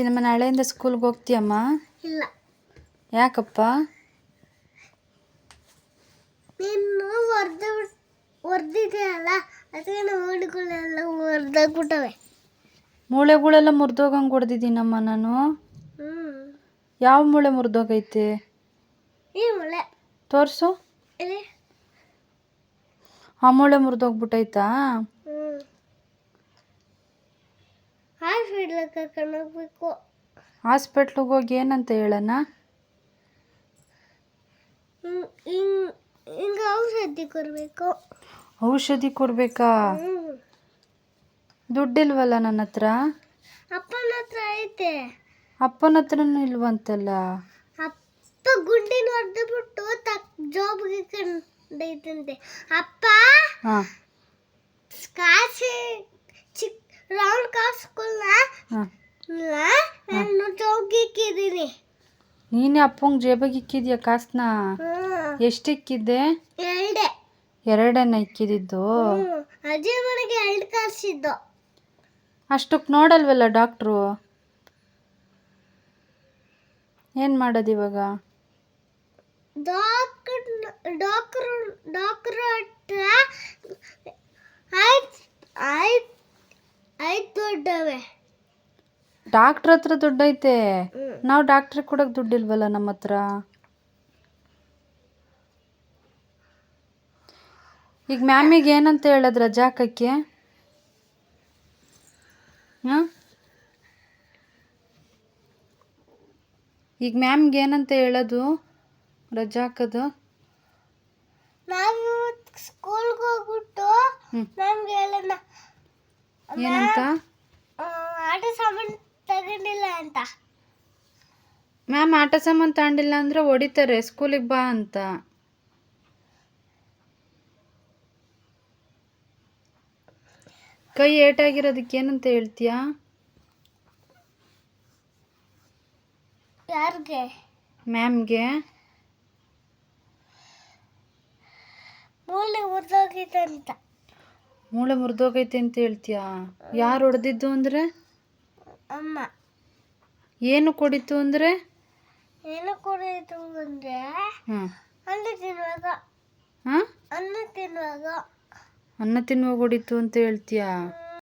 ಚಿನ್ನಮ್ಮ ನಾಳೆಯಿಂದ ಸ್ಕೂಲ್ಗೆ ಹೋಗ್ತೀಯಮ್ಮ? ಇಲ್ಲ. ಯಾಕಪ್ಪ? ನೀನು ಹೊರ್ದ ಹೊರ್ದಿದೆಯಲ್ಲ ಅದಕ್ಕೆ ನೋಡಿಗಳೆಲ್ಲ ಹೊರ್ದಾಗ್ಬಿಟ್ಟವೆ ಮೂಳೆಗಳೆಲ್ಲ ಮುರಿದೋಗಂಗೆ ಹೊಡೆದಿದ್ದೀನಮ್ಮ ನಾನು. ಹ್ಞೂ ಯಾವ ಮೂಳೆ ಮುರಿದೋಗೈತೆ? ಈ ಮೂಳೆ. ತೋರಿಸು. ಇಲ್ಲಿ. ಆ ಮೂಳೆ ಮುರಿದೋಗ್ಬಿಟ್ಟೈತಾ ಹ್ಞೂ ಹಾಸ್ಪಿಟ್ಲಿಗೆ ಕರ್ಕೊಂಡು ಹೋಗ್ಬೇಕು. ಹಾಸ್ಪಿಟ್ಲಿಗೆ ಹೋಗಿ ಏನಂತ ಹೇಳೋಣ ಹಿಂಗೆ ಹಿಂಗ್ ಔಷಧಿ ಕೊಡಬೇಕು. ಔಷಧಿ ಕೊಡ್ಬೇಕಾ? ದುಡ್ಡಿಲ್ವಲ್ಲ ನನ್ನ ಹತ್ರ? ಅಪ್ಪನ ಹತ್ರ ಐತೆ. ಅಪ್ಪನ ಹತ್ರನೂ ಇಲ್ವಂತಲ್ಲ? ಅಪ್ಪ ಗುಂಡಿನ ಹೊಡೆದ್ಬಿಟ್ಟು ಜಾಬ್ ಜಾಬ್ಗೆ ಕಂಡೈತಂತೆ ಅಪ್ಪ ಹಾಂ. ನಾನು ಚೌಕಿಕ್ಕಿದ್ದೀನಿ. ನೀನೇ ಅಪ್ಪಂಗೆ ಜೇಬಿಗೆ ಇಕ್ಕಿದ್ಯಾ ಕಾಸನ್ನ ಎಷ್ಟು ಇಕ್ಕಿದ್ದೆ ಎರಡೆ. ಎರಡನ್ನ ಇಕ್ಕಿದ್ದು ಅಜ್ಜಿ ಮನೆಗೆ ಎರಡು ಕಾಸಿದ್ದು ಅಷ್ಟಕ್ಕೆ ನೋಡಲ್ವಲ್ಲ ಡಾಕ್ಟ್ರು? ಏನು ಮಾಡೋದು ಇವಾಗ? ಡಾಕ್ಟರ್ ಡಾಕ್ಟ್ರು ಡಾಕ್ಟ್ರು ಹತ್ರ ಆಯ್ತು ಆಯ್ತು ಆಯ್ತು ದೊಡ್ಡವೆ. ಡಾಕ್ಟ್ರ್ ಹತ್ರ ದುಡ್ಡೈತೆ ನಾವು ಡಾಕ್ಟ್ರಿಗೆ ಕೊಡೋಕೆ ದುಡ್ಡಿಲ್ವಲ್ಲ ನಮ್ಮ ಹತ್ರ? ಈಗ ಮ್ಯಾಮಿಗೆ ಏನಂತ ಹೇಳಿದ್ರ ರಜಾ ಹಾಕಕ್ಕೆ? ಹಾಂ? ಈಗ ಮ್ಯಾಮ್ಗೆ ಏನಂತ ಹೇಳೋದು? ರಜಾಕದು ನಾವು ಸ್ಕೂಲ್ಗೆ ಹೋಗ್ಬಿಟ್ಟು. ಹೇಳೋಣ. ಏನಂತ? ಆಟ ಸಾಮಾನು ತಗೊಂಡಿಲ್ಲ ಅಂತ. ಮ್ಯಾಮ್ ಆಟ ಸಾಮಾನು ತಗೊಂಡಿಲ್ಲ ಅಂದ್ರೆ ಹೊಡಿತಾರೆ ಸ್ಕೂಲಿಗೆ ಬಾ ಅಂತ. ಕೈ ಏಟಾಗಿರೋದಕ್ಕೆ ಏನಂತ ಹೇಳ್ತೀಯಾ? ಯಾರಿಗೆ? ಮ್ಯಾಮ್ಗೆ? ಮೂಳೆ ಮುರಿದೋಗೈತೆ ಅಂತ. ಮೂಳೆ ಮುರಿದೋಗೈತೆ ಅಂತ ಹೇಳ್ತೀಯಾ? ಯಾರು ಹೊಡೆದಿದ್ದು ಅಂದರೆ? ಅಮ್ಮ. ಏನು ಕೊಡಿತು ಅಂದರೆ? ಏನು ಕುಡಿಯಿತು ಅಂದರೆ? ಹಾಂ. ಅನ್ನ ತಿನ್ನುವಾಗ. ಹಾಂ? ಅನ್ನ ತಿನ್ನುವಾಗ. ಅನ್ನ ತಿನ್ನುವಾಗ ಹೊಡಿತು ಅಂತ ಹೇಳ್ತೀಯಾ?